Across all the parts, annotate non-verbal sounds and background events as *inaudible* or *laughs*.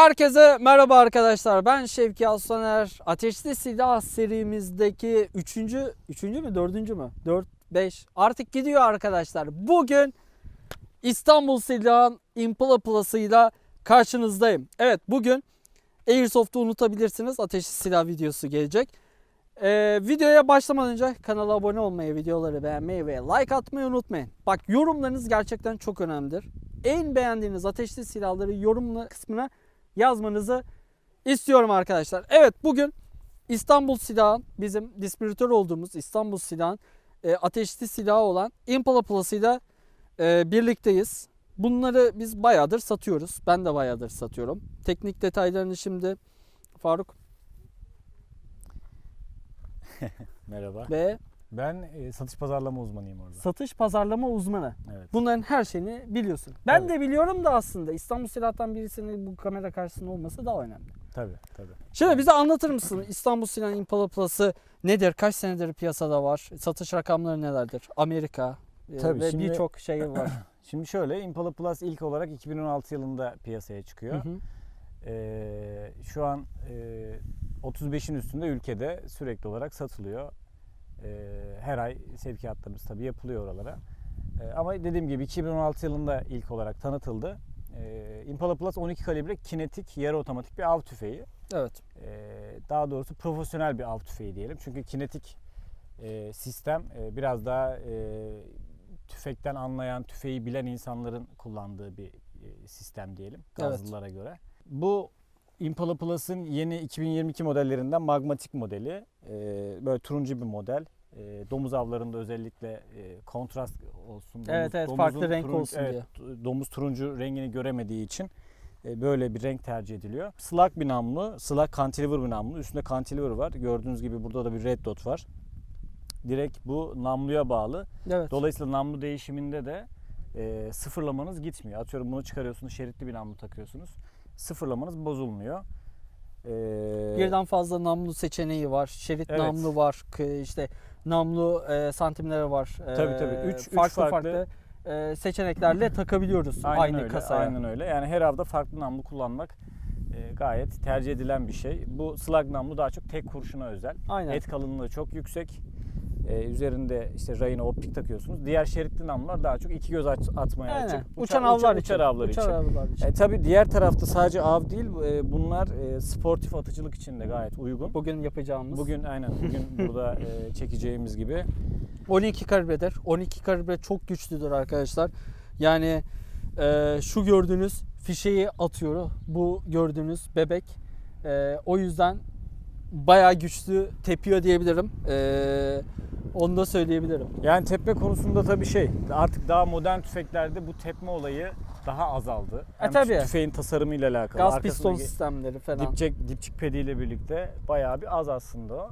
Herkese merhaba arkadaşlar. Ben Şevki Aslaner. Ateşli Silah serimizdeki 3. 3. mü 4. mü? 4 5 artık gidiyor arkadaşlar. Bugün İstanbul Silah'ın Impala Plus'ıyla karşınızdayım. Evet bugün Airsoft'u unutabilirsiniz. Ateşli Silah videosu gelecek. Ee, videoya başlamadan önce kanala abone olmayı, videoları beğenmeyi ve like atmayı unutmayın. Bak yorumlarınız gerçekten çok önemlidir. En beğendiğiniz ateşli silahları yorumla kısmına yazmanızı istiyorum arkadaşlar. Evet bugün İstanbul Silah'ın bizim distribütör olduğumuz İstanbul Silah'ın e, ateşli silahı olan Impala Plus'ıyla e, birlikteyiz. Bunları biz bayağıdır satıyoruz. Ben de bayağıdır satıyorum. Teknik detaylarını şimdi Faruk *laughs* Merhaba. ve Ben e, satış pazarlama uzmanıyım orada. satış pazarlama uzmanı. Evet. Bunların her şeyini biliyorsun. Ben Tabii. de biliyorum da aslında İstanbul Silah'tan birisinin bu kamera karşısında olması daha önemli. Tabii tabii. Şimdi bize anlatır mısın İstanbul Silah Impala Plus'ı nedir? Kaç senedir piyasada var? Satış rakamları nelerdir? Amerika e, Tabii, ve birçok şey var. *clears throat* Şimdi şöyle Impala Plus ilk olarak 2016 yılında piyasaya Hı çıkıyor. hı. Ee, şu an e, 35'in üstünde ülkede sürekli olarak satılıyor. Ee, her ay sevkiyatlarımız tabii yapılıyor oralara. Ee, ama dediğim gibi 2016 yılında ilk olarak tanıtıldı. Ee, Impala Plus 12 kalibre kinetik yarı otomatik bir av tüfeği. evet. Daha doğrusu profesyonel bir av tüfeği diyelim. Çünkü kinetik e, sistem e, biraz daha e, tüfekten anlayan, tüfeği bilen insanların kullandığı bir sistem diyelim gazlılara göre. Bu Impala Plus'ın yeni 2022 modellerinden magmatik modeli. E, böyle turuncu bir model. E, domuz avlarında özellikle e, kontrast olsun. Evet, evet, domuzun farklı renk turuncu- olsun evet, Domuz turuncu rengini göremediği için e, böyle bir renk tercih ediliyor. Slug bir namlu, slug cantilever bir namlu. Üstünde cantilever var. Gördüğünüz gibi burada da bir red dot var. Direkt bu namluya bağlı. Evet. Dolayısıyla namlu değişiminde de e, sıfırlamanız gitmiyor. Atıyorum bunu çıkarıyorsunuz, şeritli bir namlu takıyorsunuz. Sıfırlamanız bozulmuyor. E, Birden fazla namlu seçeneği var. Şerit Evet. namlu var. işte namlu e, santimleri var. E, Tabii, tabii. Üç- üç farklı farklı- farklı e, seçeneklerle takabiliyoruz Aynen aynı öyle, kasaya. Aynen öyle. Yani her avda farklı namlu kullanmak e, gayet tercih edilen bir şey. Bu slug namlu daha çok tek kurşuna özel. Aynen. Et kalınlığı çok yüksek. Ee, üzerinde işte rayına optik takıyorsunuz. Diğer şeritli namlular daha çok iki göz aç- atmaya Aynen. açık. Uçan, avlar için. uçar avlar Uçar için. avlar için. E, tabii diğer tarafta sadece av değil, e, bunlar e, sportif atıcılık için de gayet uygun. Bugün yapacağımız. Bugün aynen bugün *laughs* burada e, çekeceğimiz gibi 12 kalibredir. 12 kalibre çok güçlüdür arkadaşlar. Yani e, şu gördüğünüz fişeyi atıyor. Bu gördüğünüz bebek. E, o yüzden bayağı güçlü tepiyor diyebilirim. E, onu da söyleyebilirim. Yani tepme konusunda tabii şey artık daha modern tüfeklerde bu tepme olayı daha azaldı. Hem E, tabii. tüfeğin tasarımıyla alakalı. Gaz arkasındaki piston sistemleri falan. Dipçik, dipçik pediyle birlikte bayağı bir az aslında o.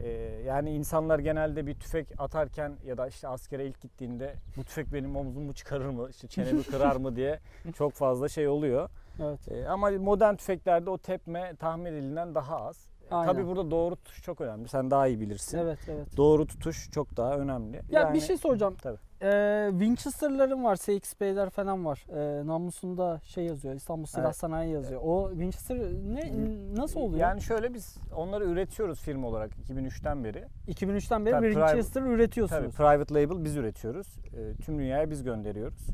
Ee, yani insanlar genelde bir tüfek atarken ya da işte askere ilk gittiğinde bu tüfek benim omzumu çıkarır mı, işte çenemi *laughs* kırar mı diye çok fazla şey oluyor. Evet. Ee, ama modern tüfeklerde o tepme tahmin edilenden daha az. Ee, Aynen. Tabii burada doğru tutuş çok önemli. Sen daha iyi bilirsin. Evet, evet. Doğru tutuş çok daha önemli. Ya Yani- bir şey soracağım. Tabii. Ee, Winchester'ların var, CXP'ler falan var. Ee, namlusunda şey yazıyor, İstanbul Silah Evet. Sanayi yazıyor. O Winchester ne nasıl oluyor? Yani şöyle biz onları üretiyoruz firma olarak 2003'ten beri. 2003'ten beri Tabii, Winchester Tabii üretiyorsunuz. private label biz üretiyoruz. E, tüm dünyaya biz gönderiyoruz.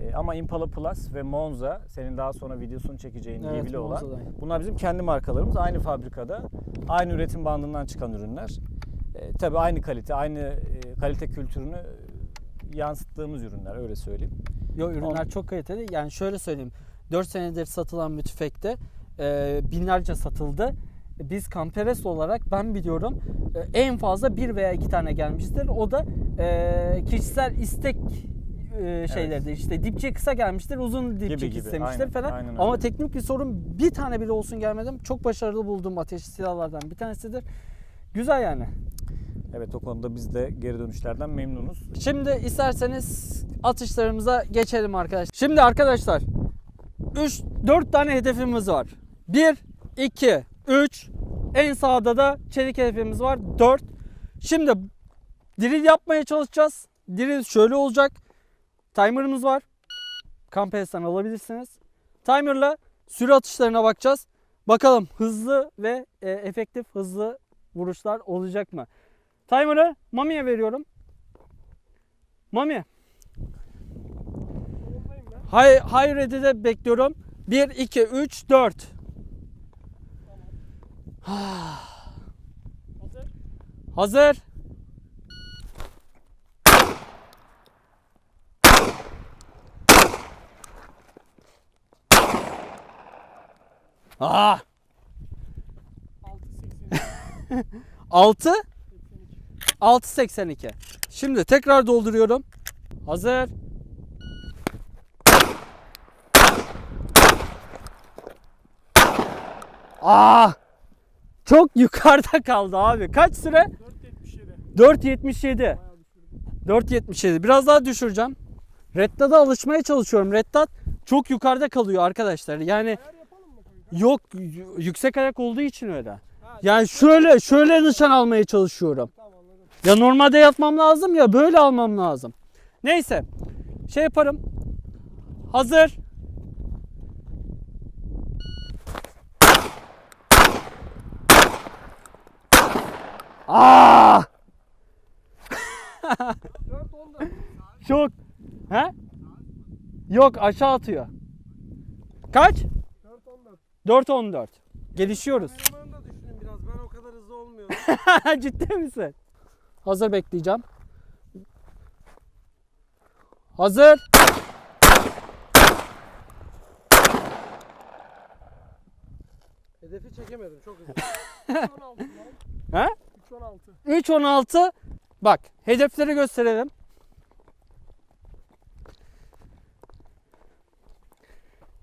E, ama Impala Plus ve Monza senin daha sonra videosunu çekeceğin Evet, ilgili olan. Bunlar bizim kendi markalarımız. Aynı fabrikada, aynı üretim bandından çıkan ürünler. E, tabii aynı kalite, aynı e, kalite kültürünü yansıttığımız ürünler öyle söyleyeyim. Yo ürünler Ondan- çok kaliteli. Yani şöyle söyleyeyim. 4 senedir satılan bir tüfekte e, binlerce satıldı. Biz Kamperes olarak ben biliyorum e, en fazla bir veya iki tane gelmiştir. O da e, kişisel istek e, şeylerdi. İşte dipçi kısa gelmiştir, uzun dipçik gibi. istemiştir Aynen, falan. aynen Ama öyle. teknik bir sorun bir tane bile olsun gelmedim. Çok başarılı bulduğum ateşli silahlardan bir tanesidir. Güzel yani. Evet o konuda biz de geri dönüşlerden memnunuz. Şimdi isterseniz atışlarımıza geçelim arkadaşlar. Şimdi arkadaşlar 3 4 tane hedefimiz var. 1 2 3 en sağda da çelik hedefimiz var 4. Şimdi drill yapmaya çalışacağız. Drill şöyle olacak. Timer'ımız var. Campes'ten alabilirsiniz. Timer'la süre atışlarına bakacağız. Bakalım hızlı ve e, efektif hızlı vuruşlar olacak mı? Timer'ı Mami'ye veriyorum. Mami. Hay, hay ready'de bekliyorum. 1, 2, 3, 4. Hazır. Aa! 6 6.82. Şimdi tekrar dolduruyorum. Hazır. Aa! Çok yukarıda kaldı abi. Kaç süre? 4.77. 4.77. Biraz daha düşüreceğim. Redda'da alışmaya çalışıyorum. Reddat çok yukarıda kalıyor arkadaşlar. Yani yok yüksek ayak olduğu için öyle. Yani şöyle şöyle nişan almaya çalışıyorum. Ya normalde yatmam lazım ya böyle almam lazım. Neyse. Şey yaparım. Hazır. *laughs* Aa! Çok. He? Yok aşağı atıyor. Kaç? 4.14. Gelişiyoruz. Kameramanı da düşünün biraz. Ben o kadar hızlı olmuyorum. *laughs* Ciddi misin? Hazır bekleyeceğim. Hazır. Hedefi çekemedim. Çok hızlı. 3.16 *laughs* He? 3.16. 3.16. Bak hedefleri gösterelim.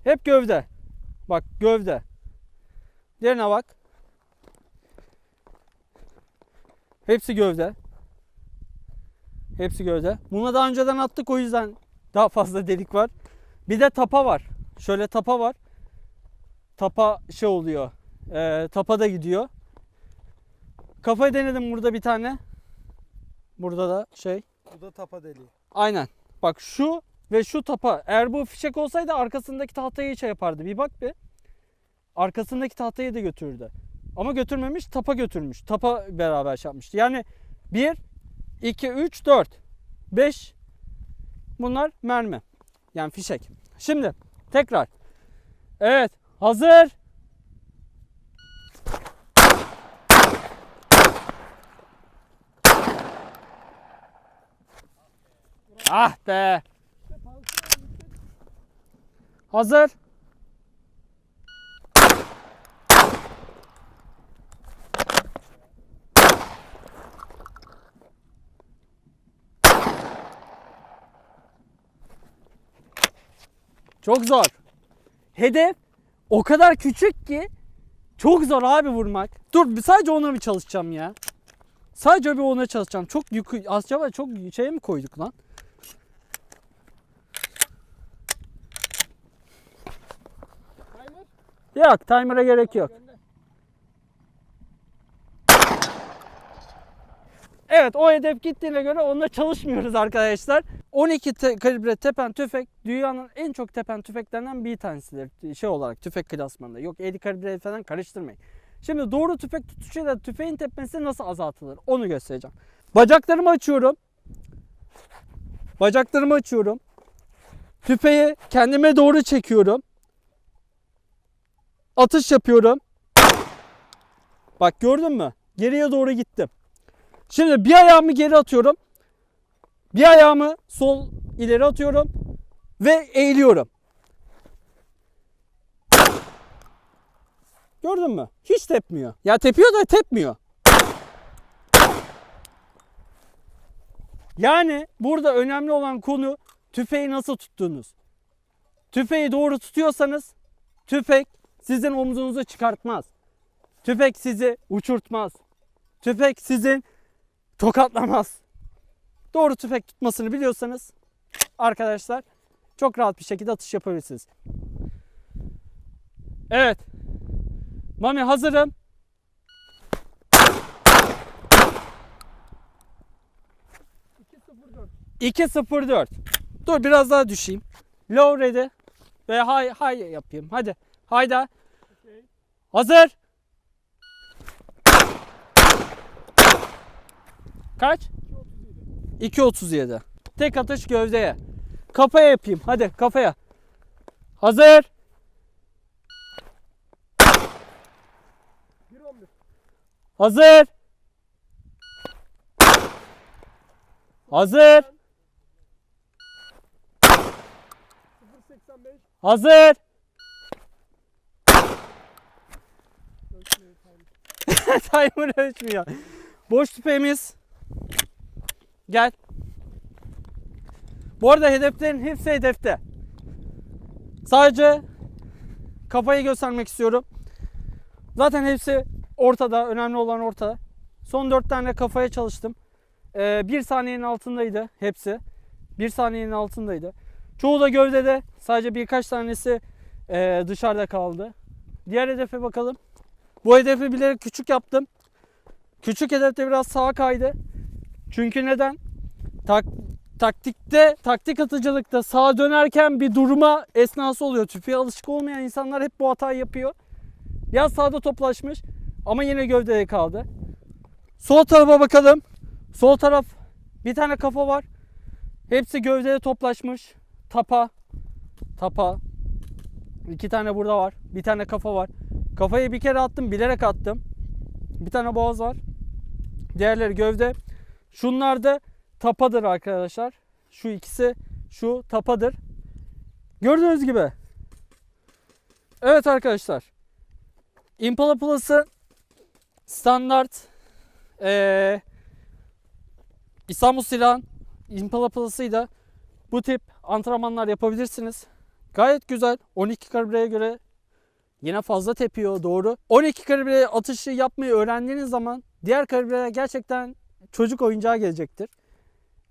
Hep gövde. Bak gövde. Diğerine bak. Hepsi gövde. Hepsi gövde. Buna daha önceden attık o yüzden daha fazla delik var. Bir de tapa var. Şöyle tapa var. Tapa şey oluyor. Ee, tapa da gidiyor. Kafayı denedim burada bir tane. Burada da şey. Bu da tapa deliği. Aynen. Bak şu ve şu tapa. Eğer bu fişek olsaydı arkasındaki tahtayı şey yapardı. Bir bak bir. Arkasındaki tahtayı da götürürdü. Ama götürmemiş, tapa götürmüş. Tapa beraber şey yapmıştı. Yani 1, 2, 3, 4, 5 bunlar mermi. Yani fişek. Şimdi tekrar. Evet. Hazır. Ah be. Hazır. Çok zor. Hedef o kadar küçük ki çok zor abi vurmak. Dur sadece ona bir çalışacağım ya. Sadece bir ona çalışacağım. Çok yükü acaba çok şey mi koyduk lan? Yok timer'a gerek yok. Evet o hedef gittiğine göre onunla çalışmıyoruz arkadaşlar. 12 te- kalibre tepen tüfek dünyanın en çok tepen tüfeklerinden bir tanesidir. Şey olarak tüfek klasmanında. Yok 50 kalibre falan karıştırmayın. Şimdi doğru tüfek tutuşuyla tüfeğin tepmesi nasıl azaltılır onu göstereceğim. Bacaklarımı açıyorum. Bacaklarımı açıyorum. Tüfeği kendime doğru çekiyorum. Atış yapıyorum. Bak gördün mü? Geriye doğru gittim. Şimdi bir ayağımı geri atıyorum. Bir ayağımı sol ileri atıyorum ve eğiliyorum. Gördün mü? Hiç tepmiyor. Ya tepiyor da tepmiyor. Yani burada önemli olan konu tüfeği nasıl tuttuğunuz. Tüfeği doğru tutuyorsanız tüfek sizin omzunuzu çıkartmaz. Tüfek sizi uçurtmaz. Tüfek sizin tokatlamaz. Doğru tüfek tutmasını biliyorsanız arkadaşlar çok rahat bir şekilde atış yapabilirsiniz. Evet. Mami hazırım. İki sıfır dört. 2-0-4. Dur biraz daha düşeyim. Low ready ve high high yapayım. Hadi. Hayda. Hazır. Kaç? 2.37. Tek atış gövdeye. Kafaya yapayım. Hadi kafaya. Hazır. 1.11. Hazır. Hazır. 0.85. Hazır. *laughs* Timer ölçmüyor. Boş tüfeğimiz. Gel. Bu arada hedeflerin hepsi hedefte. Sadece kafayı göstermek istiyorum. Zaten hepsi ortada. Önemli olan ortada. Son 4 tane kafaya çalıştım. Ee, bir saniyenin altındaydı hepsi. Bir saniyenin altındaydı. Çoğu da gövdede. Sadece birkaç tanesi ee, dışarıda kaldı. Diğer hedefe bakalım. Bu hedefi bilerek küçük yaptım. Küçük hedefte biraz sağa kaydı. Çünkü neden? Tak, taktikte, taktik atıcılıkta sağa dönerken bir durma esnası oluyor. Tüfeğe alışık olmayan insanlar hep bu hatayı yapıyor. Biraz sağda toplaşmış ama yine gövdede kaldı. Sol tarafa bakalım. Sol taraf bir tane kafa var. Hepsi gövdede toplaşmış. Tapa. Tapa. İki tane burada var. Bir tane kafa var. Kafayı bir kere attım. Bilerek attım. Bir tane boğaz var. Diğerleri gövde. Şunlar da tapadır arkadaşlar. Şu ikisi şu tapadır. Gördüğünüz gibi. Evet arkadaşlar. Impala Plus'ı standart eee İstanbul Silah'ın Impala Plus'ıyla bu tip antrenmanlar yapabilirsiniz. Gayet güzel. 12 kalibreye göre yine fazla tepiyor doğru. 12 kalibre atışı yapmayı öğrendiğiniz zaman diğer kalibreler gerçekten çocuk oyuncağı gelecektir.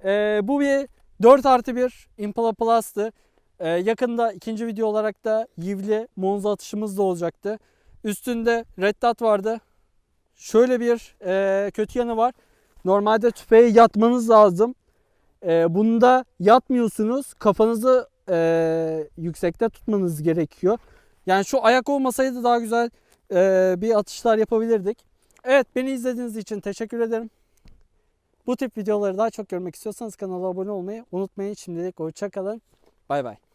Ee, bu bir 4 artı 1 Impala Plus'tı. Ee, yakında ikinci video olarak da Yivli Monza atışımız da olacaktı. Üstünde Red Dot vardı. Şöyle bir e, kötü yanı var. Normalde tüfeğe yatmanız lazım. E, bunda yatmıyorsunuz. Kafanızı e, yüksekte tutmanız gerekiyor. Yani şu ayak olmasaydı daha güzel e, bir atışlar yapabilirdik. Evet beni izlediğiniz için teşekkür ederim. Bu tip videoları daha çok görmek istiyorsanız kanala abone olmayı unutmayın. Şimdilik hoşçakalın. Bay bay.